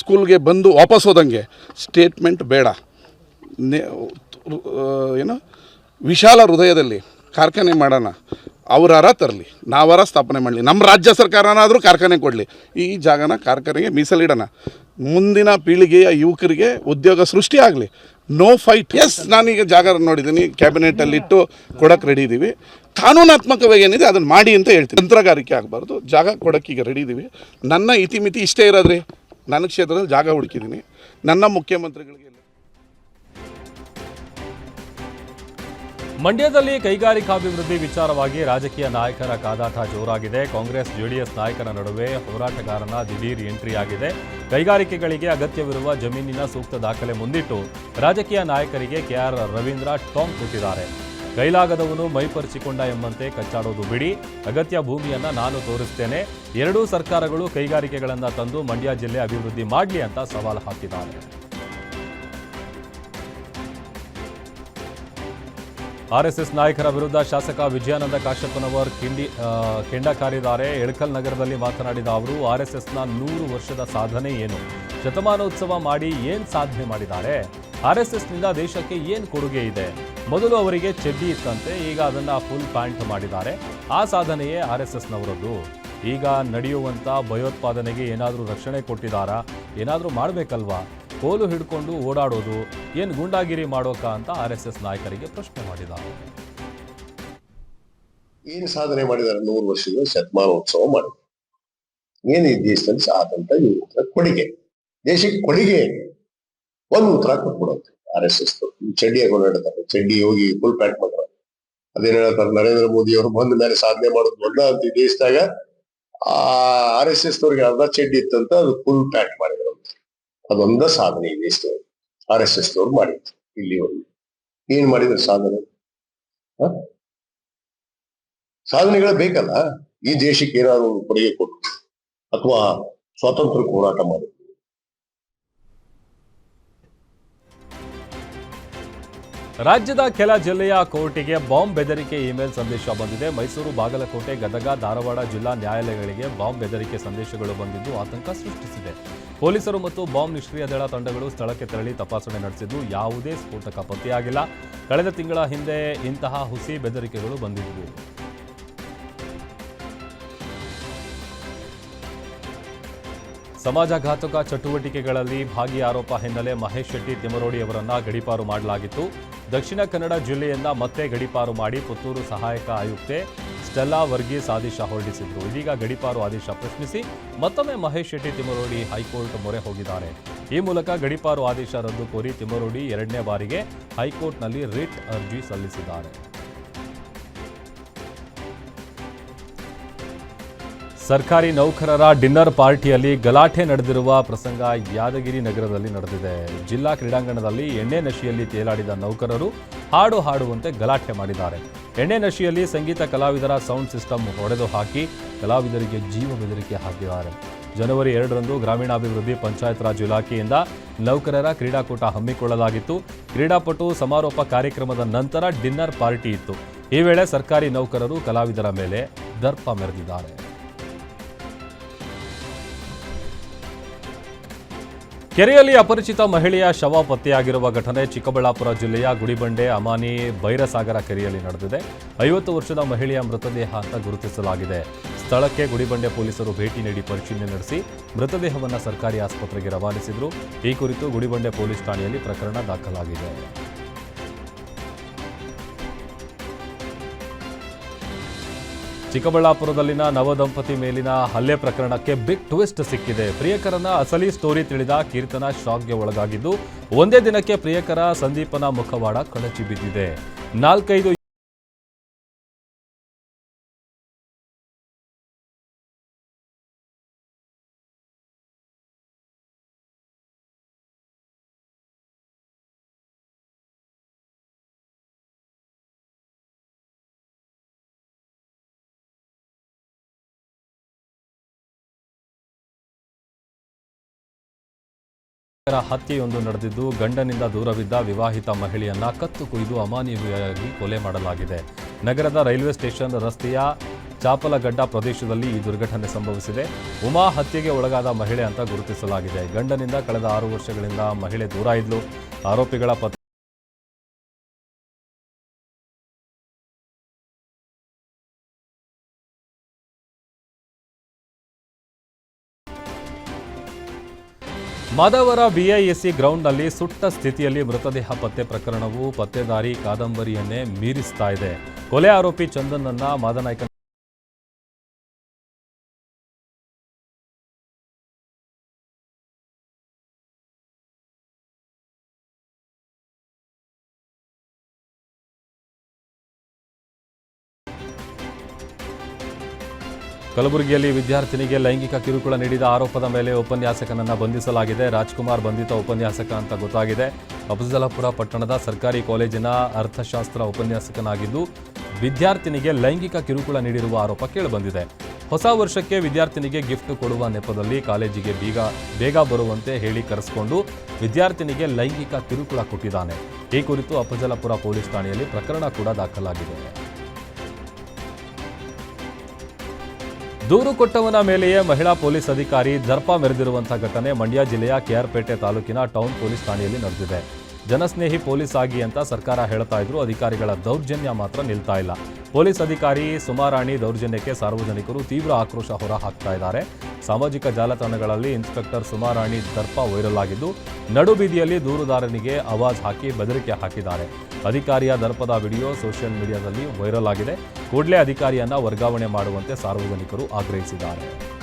ಸ್ಕೂಲ್ಗೆ ಬಂದು ವಾಪಸ್ ಹೋದಂಗೆ ಸ್ಟೇಟ್ಮೆಂಟ್ ಬೇಡ. ಏನು, ವಿಶಾಲ ಹೃದಯದಲ್ಲಿ ಕಾರ್ಖಾನೆ ಮಾಡೋಣ ಅವರಾರ ತರಲಿ ನಾವಾರ ಸ್ಥಾಪನೆ ಮಾಡಲಿ ನಮ್ಮ ರಾಜ್ಯ ಸರ್ಕಾರನಾದರೂ ಕಾರ್ಖಾನೆ ಕೊಡಲಿ, ಈ ಜಾಗನ ಕಾರ್ಖಾನೆಗೆ ಮೀಸಲಿಡೋಣ. ಮುಂದಿನ ಪೀಳಿಗೆಯ ಯುವಕರಿಗೆ ಉದ್ಯೋಗ ಸೃಷ್ಟಿ ಆಗಲಿ. ನೋ ಫೈಟ್ ಎಸ್ ನಾನೀಗ ಜಾಗ ನೋಡಿದ್ದೀನಿ. ಕ್ಯಾಬಿನೆಟಲ್ಲಿ ಇಟ್ಟು ಕೊಡಕ್ಕೆ ರೆಡಿ ಇದ್ದೀವಿ ಕಾನೂನಾತ್ಮಕವಾಗಿ ಏನಿದೆ ಅದನ್ನು ಮಾಡಿ ಅಂತ ಹೇಳ್ತೀನಿ. ತಂತ್ರಗಾರಿಕೆ ಆಗಬಾರ್ದು. ಜಾಗ ಕೊಡೋಕ್ಕೆ ಈಗ ರೆಡಿ ಇದ್ದೀವಿ ನನ್ನ ಇತಿಮಿತಿ ಇಷ್ಟೇ ಇರೋದ್ರಿ. ನನ್ನ ಕ್ಷೇತ್ರದಲ್ಲಿ ಜಾಗ ಹುಡುಕಿದ್ದೀನಿ. ನನ್ನ ಮುಖ್ಯಮಂತ್ರಿಗಳಿಗೆ ಮಂಡ್ಯದಲ್ಲಿ ಕೈಗಾರಿಕಾಭಿವೃದ್ಧಿ ವಿಚಾರವಾಗಿ ರಾಜಕೀಯ ನಾಯಕರ ಕಾದಾಟ ಜೋರಾಗಿದೆ. ಕಾಂಗ್ರೆಸ್, ಜೆಡಿಎಸ್ ನಾಯಕರ ನಡುವೆ ಹೋರಾಟಗಾರನ ದಿಢೀರ್ ಎಂಟ್ರಿ ಆಗಿದೆ. ಕೈಗಾರಿಕೆಗಳಿಗೆ ಅಗತ್ಯವಿರುವ ಜಮೀನಿನ ಸೂಕ್ತ ದಾಖಲೆ ಮುಂದಿಟ್ಟು ರಾಜಕೀಯ ನಾಯಕರಿಗೆ ಕೆಆರ್ ರವೀಂದ್ರ ಟಾಂಗ್ ಕೊಟ್ಟಿದ್ದಾರೆ. ಕೈಲಾಗದವನು ಮೈಪರಿಸಿಕೊಂಡ ಎಂಬಂತೆ ಕಚ್ಚಾಡೋದು ಬಿಡಿ. ಅಗತ್ಯ ಭೂಮಿಯನ್ನು ನಾನು ತೋರಿಸ್ತೇನೆ. ಎರಡೂ ಸರ್ಕಾರಗಳು ಕೈಗಾರಿಕೆಗಳನ್ನು ತಂದು ಮಂಡ್ಯ ಜಿಲ್ಲೆ ಅಭಿವೃದ್ಧಿ ಮಾಡಲಿ ಅಂತ ಸವಾಲು ಹಾಕಿದ್ದಾರೆ. ಆರ್ಎಸ್ಎಸ್ ನಾಯಕರ ವಿರುದ್ಧ ಶಾಸಕ ವಿಜಯಾನಂದ ಕಾಶ್ಯಪ್ಪನವರ್ ಕಿಂಡಿ ಕೆಂಡ ಕಾರಿದ್ದಾರೆ ಎಳಕಲ್ ನಗರದಲ್ಲಿ ಮಾತನಾಡಿದ ಅವರು, ಆರ್ಎಸ್ಎಸ್ನ ನೂರು ವರ್ಷದ ಸಾಧನೆ ಏನು? ಶತಮಾನೋತ್ಸವ ಮಾಡಿ ಏನು ಸಾಧನೆ ಮಾಡಿದ್ದಾರೆ? ಆರ್ಎಸ್ಎಸ್ನಿಂದ ದೇಶಕ್ಕೆ ಏನು ಕೊಡುಗೆ ಇದೆ? ಮೊದಲು ಅವರಿಗೆ ಚೆಡ್ಡಿ ಇತ್ತಂತೆ, ಈಗ ಅದನ್ನ ಫುಲ್ ಪ್ಯಾಂಟ್ ಮಾಡಿದ್ದಾರೆ. ಆ ಸಾಧನೆಯೇ ಆರ್ಎಸ್ಎಸ್ನವರದ್ದು. ಈಗ ನಡೆಯುವಂತ ಭಯೋತ್ಪಾದನೆಗೆ ಏನಾದರೂ ರಕ್ಷಣೆ ಕೊಟ್ಟಿದ್ದಾರಾ? ಏನಾದರೂ ಮಾಡಬೇಕಲ್ವಾ? ಕೋಲು ಹಿಡ್ಕೊಂಡು ಓಡಾಡೋದು, ಏನು ಗುಂಡಾಗಿರಿ ಮಾಡೋಕ ಅಂತ ಆರ್ ಎಸ್ ಎಸ್ ನಾಯಕರಿಗೆ ಪ್ರಶ್ನೆ ಮಾಡಿದ್ದಾರೆ. ಏನು ಸಾಧನೆ ಮಾಡಿದ್ದಾರೆ ನೂರು ವರ್ಷದ ಶತಮಾನೋತ್ಸವ ಮಾಡಿದ್ದಾರೆ. ಏನು ಈ ದೇಶದಲ್ಲಿ ಆದಂತ ಇವ್ರ ಕೊಡುಗೆ. ದೇಶಕ್ಕೆ ಕೊಡುಗೆ? ಒಂದು ಉತ್ತರ ಕೊಟ್ಬಿಡುತ್ತೆ ಆರ್ ಎಸ್ ಎಸ್ ಚಡ್ಡಿ ಹಾಕೊಂಡು ಚಂಡಿ ಹೋಗಿ ಫುಲ್ ಪ್ಯಾಕ್ ಮಾಡ್ತಾರೆ. ಅದೇನ್ ಹೇಳ್ತಾರೆ? ನರೇಂದ್ರ ಮೋದಿ ಅವರು ಬಂದ ಮೇಲೆ ಸಾಧನೆ ಮಾಡೋದು ದೊಡ್ಡ ಅಂತ ಈ ದೇಶದಾಗ, ಆ ಆರ್ ಎಸ್ ಎಸ್ ಅವ್ರಿಗೆ ಅರ್ಧ ಚಂಡಿ ಇತ್ತಂತ ಅದು ಫುಲ್ ಪ್ಯಾಕ್ ಮಾಡಿದ್ರು ಅದೊಂದ ಸಾಧನೆ ಇದೆ ಇಷ್ಟೇ. ಆರ್ ಎಸ್ ಎಸ್ ಅವ್ರು ಮಾಡಿದ್ರು ಇಲ್ಲಿವರೆಗೂ. ಏನ್ ಮಾಡಿದ್ರು ಸಾಧನೆ? ಸಾಧನೆಗಳ ಬೇಕಲ್ಲ? ಈ ದೇಶಕ್ಕೆ ಏನಾದ್ರು ಕೊಡುಗೆ ಕೊಟ್ಟು, ಅಥವಾ ಸ್ವಾತಂತ್ರ್ಯ ಹೋರಾಟ ಮಾಡಿ. ರಾಜ್ಯದ ಕೆಲ ಜಿಲ್ಲೆಯ ಕೋರ್ಟಿಗೆ ಬಾಂಬ್ ಬೆದರಿಕೆ ಇಮೇಲ್ ಸಂದೇಶ ಬಂದಿದೆ. ಮೈಸೂರು, ಬಾಗಲಕೋಟೆ, ಗದಗ, ಧಾರವಾಡ ಜಿಲ್ಲಾ ನ್ಯಾಯಾಲಯಗಳಿಗೆ ಬಾಂಬ್ ಬೆದರಿಕೆ ಸಂದೇಶಗಳು ಬಂದಿದ್ದು ಆತಂಕ ಸೃಷ್ಟಿಸಿದೆ. ಪೊಲೀಸರು ಮತ್ತು ಬಾಂಬ್ ನಿಷ್ಕ್ರಿಯ ದಳ ತಂಡಗಳು ಸ್ಥಳಕ್ಕೆ ತೆರಳಿ ತಪಾಸಣೆ ನಡೆಸಿದ್ದು ಯಾವುದೇ ಸ್ಫೋಟಕ ಪತ್ತೆಯಾಗಿಲ್ಲ. ಕಳೆದ ತಿಂಗಳ ಹಿಂದೆ ಇಂತಹ ಹುಸಿ ಬೆದರಿಕೆಗಳು ಬಂದಿದ್ದವು ಸಮಾಜಘಾತಕ ಚಟುವಟಿಕೆಗಳಲ್ಲಿ ಭಾಗಿ ಆರೋಪ ಹಿನ್ನೆಲೆ ಮಹೇಶ್ ಶೆಟ್ಟಿ ತಿಮರೋಡಿ ಅವರನ್ನ ಗಡೀಪಾರು ಮಾಡಲಾಗಿತ್ತು. ದಕ್ಷಿಣ ಕನ್ನಡ ಜಿಲ್ಲೆಯನ್ನ ಮತ್ತೆ ಗಡಿಪಾರು ಮಾಡಿ ಪುತ್ತೂರು ಸಹಾಯಕ ಆಯುಕ್ತೆ ಸ್ಟೆಲ್ಲಾ ವರ್ಗೀಸ್ ಆದೇಶ ಹೊರಡಿಸಿದ್ರು. ಇದೀಗ ಗಡಿಪಾರು ಆದೇಶ ಪ್ರಶ್ನಿಸಿ ಮತ್ತೊಮ್ಮೆ ಮಹೇಶ್ ಶೆಟ್ಟಿ ತಿಮರೋಡಿ ಹೈಕೋರ್ಟ್ ಮೊರೆ ಹೋಗಿದ್ದಾರೆ. ಈ ಮೂಲಕ ಗಡಿಪಾರು ಆದೇಶ ರದ್ದು ಕೋರಿ ತಿಮರೋಡಿ ಎರಡನೇ ಬಾರಿಗೆ ಹೈಕೋರ್ಟ್ನಲ್ಲಿ ರಿಟ್ ಅರ್ಜಿ ಸಲ್ಲಿಸಿದ್ದಾರೆ. ಸರ್ಕಾರಿ ನೌಕರರ ಡಿನ್ನರ್ ಪಾರ್ಟಿಯಲ್ಲಿ ಗಲಾಟೆ ನಡೆದಿರುವ ಪ್ರಸಂಗ ಯಾದಗಿರಿ ನಗರದಲ್ಲಿ ನಡೆದಿದೆ. ಜಿಲ್ಲಾ ಕ್ರೀಡಾಂಗಣದಲ್ಲಿ ಎಣ್ಣೆ ನಶಿಯಲ್ಲಿ ತೇಲಾಡಿದ ನೌಕರರು ಹಾಡು ಹಾಡುವಂತೆ ಗಲಾಟೆ ಮಾಡಿದ್ದಾರೆ. ಎಣ್ಣೆ ನಶಿಯಲ್ಲಿ ಸಂಗೀತ ಕಲಾವಿದರ ಸೌಂಡ್ ಸಿಸ್ಟಮ್ ಹೊಡೆದು ಹಾಕಿ ಕಲಾವಿದರಿಗೆ ಜೀವ ಬೆದರಿಕೆ ಹಾಕಿದ್ದಾರೆ. ಜನವರಿ ಎರಡರಂದು ಗ್ರಾಮೀಣಾಭಿವೃದ್ಧಿ ಪಂಚಾಯತ್ ರಾಜ್ ಇಲಾಖೆಯಿಂದ ನೌಕರರ ಕ್ರೀಡಾಕೂಟ ಹಮ್ಮಿಕೊಳ್ಳಲಾಗಿತ್ತು. ಕ್ರೀಡಾಪಟು ಸಮಾರೋಪ ಕಾರ್ಯಕ್ರಮದ ನಂತರ ಡಿನ್ನರ್ ಪಾರ್ಟಿ ಇತ್ತು. ಈ ವೇಳೆ ಸರ್ಕಾರಿ ನೌಕರರು ಕಲಾವಿದರ ಮೇಲೆ ದರ್ಪ ಮೆರೆದಿದ್ದಾರೆ. ಕೆರೆಯಲ್ಲಿ ಅಪರಿಚಿತ ಮಹಿಳೆಯ ಶವ ಪತ್ತೆಯಾಗಿರುವ ಘಟನೆ ಚಿಕ್ಕಬಳ್ಳಾಪುರ ಜಿಲ್ಲೆಯ ಗುಡಿಬಂಡೆ ಅಮಾನಿ ಬೈರಸಾಗರ ಕೆರೆಯಲ್ಲಿ ನಡೆದಿದೆ. ಐವತ್ತು ವರ್ಷದ ಮಹಿಳೆಯ ಮೃತದೇಹ ಅಂತ ಗುರುತಿಸಲಾಗಿದೆ. ಸ್ಥಳಕ್ಕೆ ಗುಡಿಬಂಡೆ ಪೊಲೀಸರು ಭೇಟಿ ನೀಡಿ ಪರಿಶೀಲನೆ ನಡೆಸಿ ಮೃತದೇಹವನ್ನು ಸರ್ಕಾರಿ ಆಸ್ಪತ್ರೆಗೆ ರವಾನಿಸಿದ್ರು. ಈ ಕುರಿತು ಗುಡಿಬಂಡೆ ಪೊಲೀಸ್ ಠಾಣೆಯಲ್ಲಿ ಪ್ರಕರಣ ದಾಖಲಾಗಿದೆ. ಚಿಕ್ಕಬಳ್ಳಾಪುರದಲ್ಲಿನ ನವದಂಪತಿ ಮೇಲಿನ ಹಲ್ಲೆ ಪ್ರಕರಣಕ್ಕೆ ಬಿಗ್ ಟ್ವಿಸ್ಟ್ ಸಿಕ್ಕಿದೆ. ಪ್ರಿಯಕರನ ಅಸಲಿ ಸ್ಟೋರಿ ತಿಳಿದ ಕೀರ್ತನ ಶಾಕ್ಗೆ ಒಳಗಾಗಿದ್ದು, ಒಂದೇ ದಿನಕ್ಕೆ ಪ್ರಿಯಕರ ಸಂದೀಪನ ಮುಖವಾಡ ಕಳಚಿ ಬಿದ್ದಿದೆ. ನಾಲ್ಕೈದು ಹತ್ಯೆಯೊಂದು ನಡೆದಿದ್ದು ಗಂಡನಿಂದ ದೂರವಿದ್ದ ವಿವಾಹಿತ ಮಹಿಳೆಯನ್ನ ಕತ್ತು ಕುಯ್ದು ಅಮಾನವೀಯವಾಗಿ ಕೊಲೆ ಮಾಡಲಾಗಿದೆ. ನಗರದ ರೈಲ್ವೆ ಸ್ಟೇಷನ್ ರಸ್ತೆಯ ಚಾಪಲಗಡ್ಡ ಪ್ರದೇಶದಲ್ಲಿ ಈ ದುರ್ಘಟನೆ ಸಂಭವಿಸಿದೆ. ಉಮಾ ಹತ್ಯೆಗೆ ಒಳಗಾದ ಮಹಿಳೆ ಅಂತ ಗುರುತಿಸಲಾಗಿದೆ. ಗಂಡನಿಂದ ಕಳೆದ ಆರು ವರ್ಷಗಳಿಂದ ಮಹಿಳೆ ದೂರ ಇದ್ಲು. ಆರೋಪಿಗಳ ಪತಿ ಮಾದವರ ಬಿಐಎಸ್ಸಿ ಗ್ರೌಂಡ್ನಲ್ಲಿ ಸುಟ್ಟ ಸ್ಥಿತಿಯಲ್ಲಿ ಮೃತದೇಹ ಪತ್ತೆ ಪ್ರಕರಣವು ಪತ್ತೆದಾರಿ ಕಾದಂಬರಿಯನ್ನೇ ಮೀರಿಸ್ತಾ ಇದೆ. ಕೊಲೆ ಆರೋಪಿ ಚಂದನ್ನನ್ನ ಮಾದನಾಯ್ಕ ಕಲಬುರಗಿಯಲ್ಲಿ ವಿದ್ಯಾರ್ಥಿನಿಗೆ ಲೈಂಗಿಕ ಕಿರುಕುಳ ನೀಡಿದ ಆರೋಪದ ಮೇಲೆ ಉಪನ್ಯಾಸಕನನ್ನು ಬಂಧಿಸಲಾಗಿದೆ. ರಾಜ್ಕುಮಾರ್ ಬಂಧಿತ ಉಪನ್ಯಾಸಕ ಅಂತ ಗೊತ್ತಾಗಿದೆ. ಅಫಜಲಪುರ ಪಟ್ಟಣದ ಸರ್ಕಾರಿ ಕಾಲೇಜಿನ ಅರ್ಥಶಾಸ್ತ್ರ ಉಪನ್ಯಾಸಕನಾಗಿದ್ದು, ವಿದ್ಯಾರ್ಥಿನಿಗೆ ಲೈಂಗಿಕ ಕಿರುಕುಳ ನೀಡಿರುವ ಆರೋಪ ಕೇಳಿಬಂದಿದೆ. ಹೊಸ ವರ್ಷಕ್ಕೆ ವಿದ್ಯಾರ್ಥಿನಿಗೆ ಗಿಫ್ಟ್ ಕೊಡುವ ನೆಪದಲ್ಲಿ ಕಾಲೇಜಿಗೆ ಬೀಗ, ಬೇಗ ಬರುವಂತೆ ಹೇಳಿ ಕರೆಸಿಕೊಂಡು ವಿದ್ಯಾರ್ಥಿನಿಗೆ ಲೈಂಗಿಕ ಕಿರುಕುಳ ಕೊಟ್ಟಿದ್ದಾನೆ. ಈ ಕುರಿತು ಅಪಜಲಪುರ ಪೊಲೀಸ್ ಠಾಣೆಯಲ್ಲಿ ಪ್ರಕರಣ ಕೂಡ ದಾಖಲಾಗಿದೆ. ದೂರು ಕೊಟ್ಟವನ ಮೇಲೆಯೇ ಮಹಿಳಾ ಪೊಲೀಸ್ ಅಧಿಕಾರಿ ದರ್ಪ ಮೆರೆದಿರುವಂತಹ ಘಟನೆ ಮಂಡ್ಯ ಜಿಲ್ಲೆಯ ಕೆಆರ್ಪೇಟೆ ತಾಲೂಕಿನ ಟೌನ್ ಪೊಲೀಸ್ ಠಾಣೆಯಲ್ಲಿ ನಡೆದಿದೆ. ಜನಸ್ನೇಹಿ ಪೊಲೀಸ್ ಆಗಿ ಅಂತ ಸರ್ಕಾರ ಹೇಳ್ತಾ ಇದ್ರು. ಅಧಿಕಾರಿಗಳ ದೌರ್ಜನ್ಯ ಮಾತ್ರ ನಿಲ್ತಾ ಇಲ್ಲ. ಪೊಲೀಸ್ ಅಧಿಕಾರಿ ಸುಮಾರಾಣಿ ದೌರ್ಜನ್ಯಕ್ಕೆ ಸಾರ್ವಜನಿಕರು ತೀವ್ರ ಆಕ್ರೋಶ ಹೊರ ಹಾಕ್ತಾ ಇದ್ದಾರೆ. ಸಾಮಾಜಿಕ ಜಾಲತಾಣಗಳಲ್ಲಿ ಇನ್ಸ್ಪೆಕ್ಟರ್ ಸುಮಾರಾಣಿ ದರ್ಪ ವೈರಲ್ ಆಗಿದ್ದು ನಡುಬೀದಿಯಲ್ಲಿ ದೂರುದಾರನಿಗೆ ಆವಾಜ್ ಹಾಕಿ ಬೆದರಿಕೆ ಹಾಕಿದ್ದಾರೆ. ಅಧಿಕಾರಿಯ ದರ್ಪದ ವಿಡಿಯೋ ಸೋಷಿಯಲ್ ಮೀಡಿಯಾದಲ್ಲಿ ವೈರಲ್ ಆಗಿದೆ. ಕೂಡಲೇ ಅಧಿಕಾರಿಯನ್ನ ವರ್ಗಾವಣೆ ಮಾಡುವಂತೆ ಸಾರ್ವಜನಿಕರು ಆಗ್ರಹಿಸಿದ್ದಾರೆ.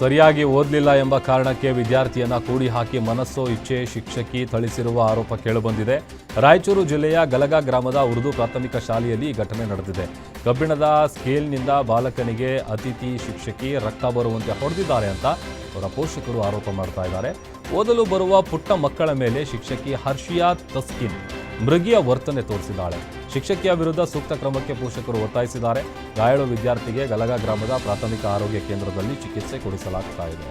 ಸರಿಯಾಗಿ ಓದಲಿಲ್ಲ ಎಂಬ ಕಾರಣಕ್ಕೆ ವಿದ್ಯಾರ್ಥಿಯನ್ನ ಕೂಡಿ ಹಾಕಿ ಮನಸ್ಸೋ, ಇಚ್ಛೆ, ಶಿಕ್ಷಕಿ ಥಳಿಸಿರುವ ಆರೋಪ ಕೇಳಿಬಂದಿದೆ. ರಾಯಚೂರು ಜಿಲ್ಲೆಯ ಗಲಗ ಗ್ರಾಮದ ಉರ್ದು ಪ್ರಾಥಮಿಕ ಶಾಲೆಯಲ್ಲಿ ಈ ಘಟನೆ ನಡೆದಿದೆ. ಕಬ್ಬಿಣದ ಸ್ಕೇಲ್ನಿಂದ ಬಾಲಕನಿಗೆ ಅತಿಥಿ, ಶಿಕ್ಷಕಿ ರಕ್ತ ಬರುವಂತೆ ಹೊಡೆದಿದ್ದಾರೆ ಅಂತ ಅವರ ಪೋಷಕರು ಆರೋಪ ಮಾಡ್ತಾ ಇದ್ದಾರೆ. ಓದಲು ಬರುವ ಪುಟ್ಟ ಮಕ್ಕಳ ಮೇಲೆ ಶಿಕ್ಷಕಿ ಹರ್ಷಿಯಾ ತಸ್ಕಿನ್ ಮೃಗಿಯ ವರ್ತನೆ ತೋರಿಸಿದ್ದಾಳೆ. ಶಿಕ್ಷಕಿಯ ವಿರುದ್ಧ ಸೂಕ್ತ ಕ್ರಮಕ್ಕೆ ಪೋಷಕರು ಒತ್ತಾಯಿಸಿದ್ದಾರೆ. ಗಾಯಾಳು ವಿದ್ಯಾರ್ಥಿಗೆ ಗಲಗ ಗ್ರಾಮದ ಪ್ರಾಥಮಿಕ ಆರೋಗ್ಯ ಕೇಂದ್ರದಲ್ಲಿ ಚಿಕಿತ್ಸೆ ಕೊಡಿಸಲಾಗ್ತಾ ಇದೆ.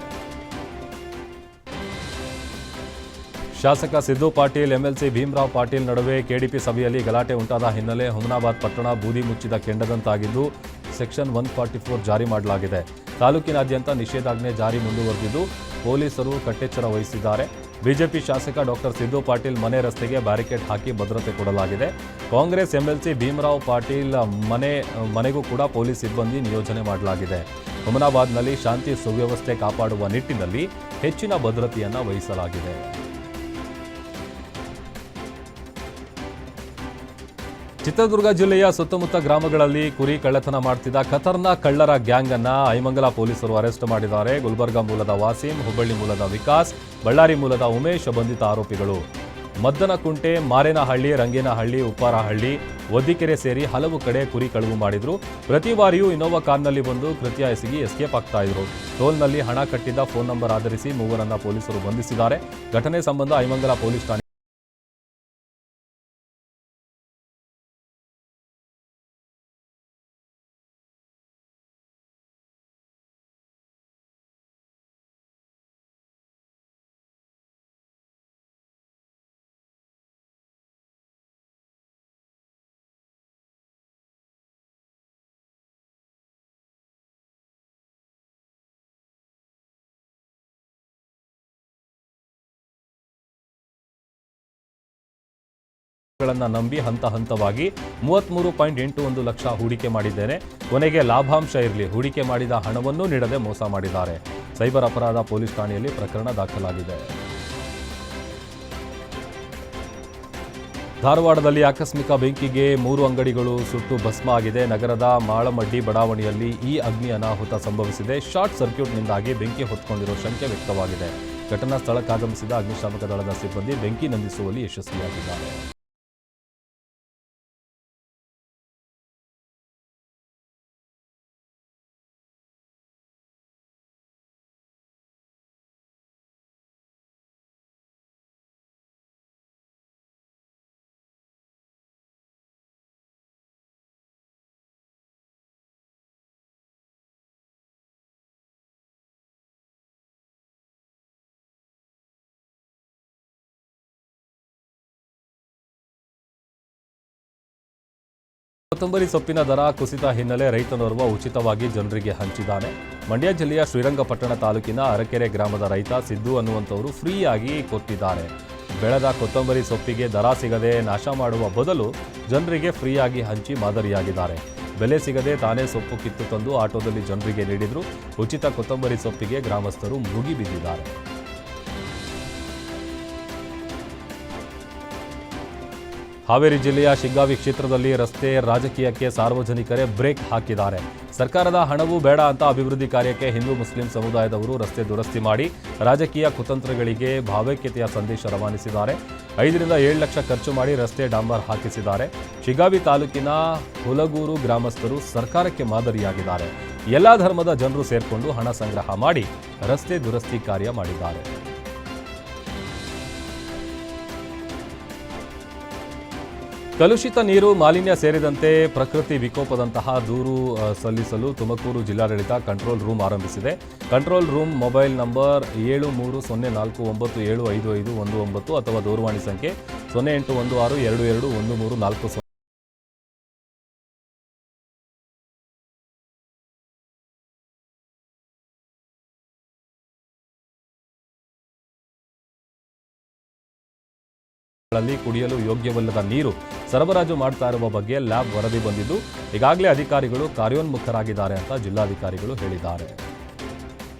ಶಾಸಕ ಸಿದ್ದು ಪಾಟೀಲ್, ಎಂಎಲ್ಸಿ ಭೀಮರಾವ್ ಪಾಟೀಲ್ ನಡುವೆ ಕೆಡಿಪಿ ಸಭೆಯಲ್ಲಿ ಗಲಾಟೆ ಉಂಟಾದ ಹಿನ್ನೆಲೆ ಹುಮನಾಬಾದ್ ಪಟ್ಟಣ ಬೂದಿ ಮುಚ್ಚಿದ ಕೆಂಡದಂತಾಗಿದ್ದು, ಸೆಕ್ಷನ್ ಒನ್ ಫಾರ್ಟಿ ಫೋರ್ ಜಾರಿ ಮಾಡಲಾಗಿದೆ. ತಾಲೂಕಿನಾದ್ಯಂತ ನಿಷೇಧಾಜ್ಞೆ ಜಾರಿ ಮುಂದುವರೆದಿದ್ದು, ಪೊಲೀಸರು ಕಟ್ಟೆಚ್ಚರ ವಹಿಸಿದ್ದಾರೆ. ಬಿಜೆಪಿ ಶಾಸಕ ಡಾಕ್ಟರ್ ಸಿದ್ದು ಪಾಟೀಲ್ ಮನೆ ರಸ್ತೆಗೆ ಬ್ಯಾರಿಕೇಡ್ ಹಾಕಿ ಭದ್ರತೆ ಕೊಡಲಾಗಿದೆ. ಕಾಂಗ್ರೆಸ್ ಎಂಎಲ್ಸಿ ಭೀಮರಾವ್ ಪಾಟೀಲ್ ಮನೆ, ಮನೆಗೂ ಕೂಡ ಪೊಲೀಸ್ ಸಿಬ್ಬಂದಿ ನಿಯೋಜನೆ ಮಾಡಲಾಗಿದೆ. ಹುಮನಾಬಾದ್ನಲ್ಲಿ ಶಾಂತಿ ಸುವ್ಯವಸ್ಥೆ ಕಾಪಾಡುವ ನಿಟ್ಟಿನಲ್ಲಿ ಹೆಚ್ಚಿನ ಭದ್ರತೆಯನ್ನು ವಹಿಸಲಾಗಿದೆ. ಚಿತ್ರದುರ್ಗ ಜಿಲ್ಲೆಯ ಸುತ್ತಮುತ್ತ ಗ್ರಾಮಗಳಲ್ಲಿ ಕುರಿ ಕಳ್ಳತನ ಮಾಡ್ತಿದ್ದ ಖತರ್ನಾಕ್ ಕಳ್ಳರ ಗ್ಯಾಂಗ್ ಅನ್ನ ಐಮಂಗಲ ಪೊಲೀಸರು ಅರೆಸ್ಟ್ ಮಾಡಿದ್ದಾರೆ. ಗುಲ್ಬರ್ಗಾ ಮೂಲದ ವಾಸಿಂ, ಹುಬ್ಬಳ್ಳಿ ಮೂಲದ ವಿಕಾಸ್, ಬಳ್ಳಾರಿ ಮೂಲದ ಉಮೇಶ್ ಬಂಧಿತ ಆರೋಪಿಗಳು. ಮದ್ದನಕುಂಟೆ, ಮಾರೇನಹಳ್ಳಿ, ರಂಗೇನಹಳ್ಳಿ, ಉಪ್ಪಾರಹಳ್ಳಿ ಒದ್ದಿಕೆರೆ ಸೇರಿ ಹಲವು ಕಡೆ ಕುರಿ ಕಳವು ಮಾಡಿದ್ರು. ಪ್ರತಿ ಬಾರಿಯೂ ಇನ್ನೋವಾ ಕಾರ್ನಲ್ಲಿ ಬಂದು ಕೃತ್ಯ ಎಸಗಿ ಎಸ್ಕೇಪ್ ಆಗ್ತಾ ಇದ್ರು. ಟೋಲ್ನಲ್ಲಿ ಹಣ ಕಟ್ಟಿದ್ದ ಫೋನ್ ನಂಬರ್ ಆಧರಿಸಿ ಮೂವರನ್ನ ಪೊಲೀಸರು ಬಂಧಿಸಿದ್ದಾರೆ. ಘಟನೆ ಸಂಬಂಧ ಐಮಂಗಲ ಪೊಲೀಸ್ ಠಾಣೆ ಗಳನ್ನ ನಂಬಿ ಹಂತ ಹಂತವಾಗಿ ಮೂವತ್ತ್ಮೂರು ಪಾಯಿಂಟ್ ಎಂಟು ಒಂದು ಲಕ್ಷ ಹೂಡಿಕೆ ಮಾಡಿದ್ದೇನೆ. ಕೊನೆಗೆ ಲಾಭಾಂಶ ಇರಲಿ. ಹೂಡಿಕೆ ಮಾಡಿದ ಹಣವನ್ನೂ ನೀಡದೆ ಮೋಸ ಮಾಡಿದ್ದಾರೆ. ಸೈಬರ್ ಅಪರಾಧ ಪೊಲೀಸ್ ಠಾಣೆಯಲ್ಲಿ ಪ್ರಕರಣ ದಾಖಲಾಗಿದೆ. ಧಾರವಾಡದಲ್ಲಿ ಆಕಸ್ಮಿಕ ಬೆಂಕಿಗೆ ಮೂರು ಅಂಗಡಿಗಳು ಸುಟ್ಟು ಭಸ್ಮ ಆಗಿದೆ. ನಗರದ ಮಾಳಮಡ್ಡಿ ಬಡಾವಣೆಯಲ್ಲಿ ಈ ಅಗ್ನಿ ಅನಾಹುತ ಸಂಭವಿಸಿದೆ. ಶಾರ್ಟ್ ಸರ್ಕ್ಯೂಟ್ನಿಂದಾಗಿ ಬೆಂಕಿ ಹೊತ್ಕೊಂಡಿರೋ ಶಂಕೆ ವ್ಯಕ್ತವಾಗಿದೆ. ಘಟನಾ ಸ್ಥಳಕ್ಕಾಗಮಿಸಿದ ಅಗ್ನಿಶಾಮಕ ದಳದ ಸಿಬ್ಬಂದಿ ಬೆಂಕಿ ನಂದಿಸುವಲ್ಲಿ ಯಶಸ್ವಿಯಾಗಿದ್ದಾರೆ. ಕೊತ್ತಂಬರಿ ಸೊಪ್ಪಿನ ದರ ಕುಸಿತ ಹಿನ್ನೆಲೆ ರೈತನೋರ್ವ ಉಚಿತವಾಗಿ ಜನರಿಗೆ ಹಂಚಿದ್ದಾನೆ. ಮಂಡ್ಯ ಜಿಲ್ಲೆಯ ಶ್ರೀರಂಗಪಟ್ಟಣ ತಾಲೂಕಿನ ಅರಕೆರೆ ಗ್ರಾಮದ ರೈತ ಸಿದ್ದು ಅನ್ನುವಂಥವರು ಫ್ರೀಯಾಗಿ ಕೊಟ್ಟಿದ್ದಾರೆ. ಬೆಳೆದ ಕೊತ್ತಂಬರಿ ಸೊಪ್ಪಿಗೆ ದರ ಸಿಗದೆ ನಾಶ ಮಾಡುವ ಬದಲು ಜನರಿಗೆ ಫ್ರೀಯಾಗಿ ಹಂಚಿ ಮಾದರಿಯಾಗಿದ್ದಾರೆ. ಬೆಲೆ ಸಿಗದೆ ತಾನೇ ಸೊಪ್ಪು ಕಿತ್ತು ತಂದು ಆಟೋದಲ್ಲಿ ಜನರಿಗೆ ನೀಡಿದ್ರು. ಉಚಿತ ಕೊತ್ತಂಬರಿ ಸೊಪ್ಪಿಗೆ ಗ್ರಾಮಸ್ಥರು ಮುಗಿಬಿದ್ದಿದ್ದಾರೆ. ಹಾವೇರಿ ಜಿಲ್ಲೆಯ ಶಿಗ್ಗಾವಿ ಕ್ಷೇತ್ರದಲ್ಲಿ ರಸ್ತೆ ರಾಜಕೀಯಕ್ಕೆ ಸಾರ್ವಜನಿಕರೇ ಬ್ರೇಕ್ ಹಾಕಿದ್ದಾರೆ. ಸರ್ಕಾರದ ಹಣವೂ ಬೇಡ ಅಂತ ಅಭಿವೃದ್ಧಿ ಕಾರ್ಯಕ್ಕೆ ಹಿಂದೂ ಮುಸ್ಲಿಂ ಸಮುದಾಯದವರು ರಸ್ತೆ ದುರಸ್ತಿ ಮಾಡಿ ರಾಜಕೀಯ ಕುತಂತ್ರಗಳಿಗೆ ಭಾವೈಕ್ಯತೆಯ ಸಂದೇಶ ರವಾನಿಸಿದ್ದಾರೆ. ಐದರಿಂದ ಏಳು ಲಕ್ಷ ಖರ್ಚು ಮಾಡಿ ರಸ್ತೆ ಡಾಂಬರ್ ಹಾಕಿಸಿದ್ದಾರೆ. ಶಿಗ್ಗಾವಿ ತಾಲೂಕಿನ ಹುಲಗೂರು ಗ್ರಾಮಸ್ಥರು ಸರ್ಕಾರಕ್ಕೆ ಮಾದರಿಯಾಗಿದ್ದಾರೆ. ಎಲ್ಲ ಧರ್ಮದ ಜನರು ಸೇರಿಕೊಂಡು ಹಣ ಸಂಗ್ರಹ ಮಾಡಿ ರಸ್ತೆ ದುರಸ್ತಿ ಕಾರ್ಯ ಮಾಡಿದ್ದಾರೆ. ಕಲುಷಿತ ನೀರು ಮಾಲಿನ್ಯ ಸೇರಿದಂತೆ ಪ್ರಕೃತಿ ವಿಕೋಪದಂತಹ ದೂರು ಸಲ್ಲಿಸಲು ತುಮಕೂರು ಜಿಲ್ಲಾಡಳಿತ ಕಂಟ್ರೋಲ್ ರೂಮ್ ಆರಂಭಿಸಿದೆ. ಕಂಟ್ರೋಲ್ ರೂಮ್ ಮೊಬೈಲ್ ನಂಬರ್ ಏಳು ಮೂರು ಸೊನ್ನೆ ನಾಲ್ಕು ಒಂಬತ್ತು ಏಳು ಐದು ಐದು ಒಂದು ಒಂಬತ್ತು ಅಥವಾ ದೂರವಾಣಿ ಸಂಖ್ಯೆ ಸೊನ್ನೆ ಎಂಟು ಒಂದು ಆರು ಎರಡು ಎರಡು ಒಂದು ಮೂರು ನಾಲ್ಕು ಗಳಲ್ಲಿ ಕುಡಿಯಲು ಯೋಗ್ಯವಲ್ಲದ ನೀರು ಸರಬರಾಜು ಮಾಡ್ತಾ ಇರುವ ಬಗ್ಗೆ ಲ್ಯಾಬ್ ವರದಿ ಬಂದಿದ್ದು, ಈಗಾಗಲೇ ಅಧಿಕಾರಿಗಳು ಕಾರ್ಯೋನ್ಮುಖರಾಗಿದ್ದಾರೆ ಅಂತ ಜಿಲ್ಲಾಧಿಕಾರಿಗಳು ಹೇಳಿದ್ದಾರೆ.